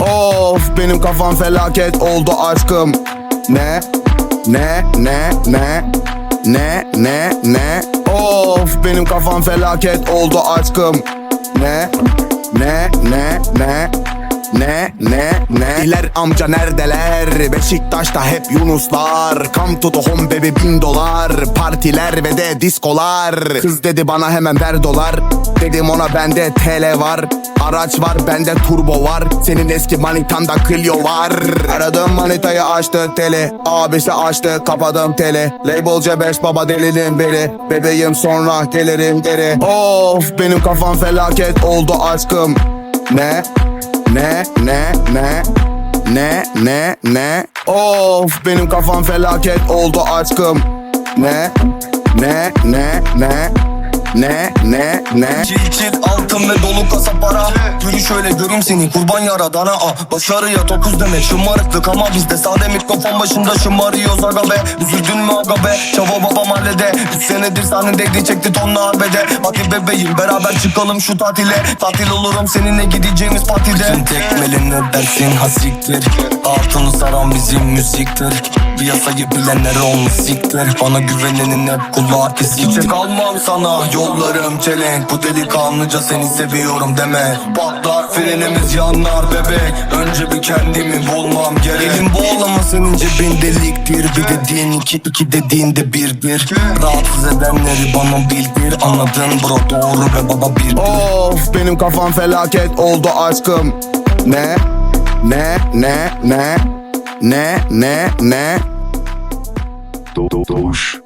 Of benim kafam felaket oldu aşkım Ne ne ne ne ne ne ne Of benim kafam felaket oldu aşkım Ne ne ne ne ne ne ne İler amca neredeler Beşiktaş'ta hep Yunuslar Come to the home baby bin dolar Partiler ve de diskolar Kız dedi bana hemen ver dolar Dedim ona bende TL var Araç var bende turbo var. Senin eski manitanda Clio var. Aradım manitayı açtı tele. Abisi açtı kapadım tele. Label C5 baba delinin beri. Bebeğim sonra gelirim geri Of benim kafam felaket oldu aşkım. Ne? Ne? Ne? Ne? Ne? Ne? Ne? Of benim kafam felaket oldu aşkım. Ne? Ne? Ne? Ne ne ne ne? Çil çil altın ve dolu kasa para. Yürü şöyle görüm seni kurban yaradana ah Başarıya tokuz demek şımarıklık ama bizde Sade mikrofon başında şımarıyoruz aga be. Üzüldün mü aga be? Çava baba mahallede. Üç senedir sahnedeydi çekti tonla arbede Hadi bebeğim beraber çıkalım şu tatile. Tatil olurum seninle gideceğimiz partide. Bütün tekmelini dersin hasiktir. Altını saran bizim müziktir Piyasayı bilenler olmuş siktir Bana güvenenin hep kulağı kesiktir Çiçek almam sana yollarım çelenk. Bu delikanlıca seni seviyorum deme. Patlar frenimiz yanar bebek. Önce bir kendimi bulmam gerek. Elin bağlama senin cebin deliktir. Bir dediğin iki iki dediğin de birdir. Rahatsız edenleri bana bildir. Anladın bro doğru ve baba bir. Of benim kafam felaket oldu aşkım. Ne? Ne? Ne? Ne ne ne ne. Do- do- Doğuş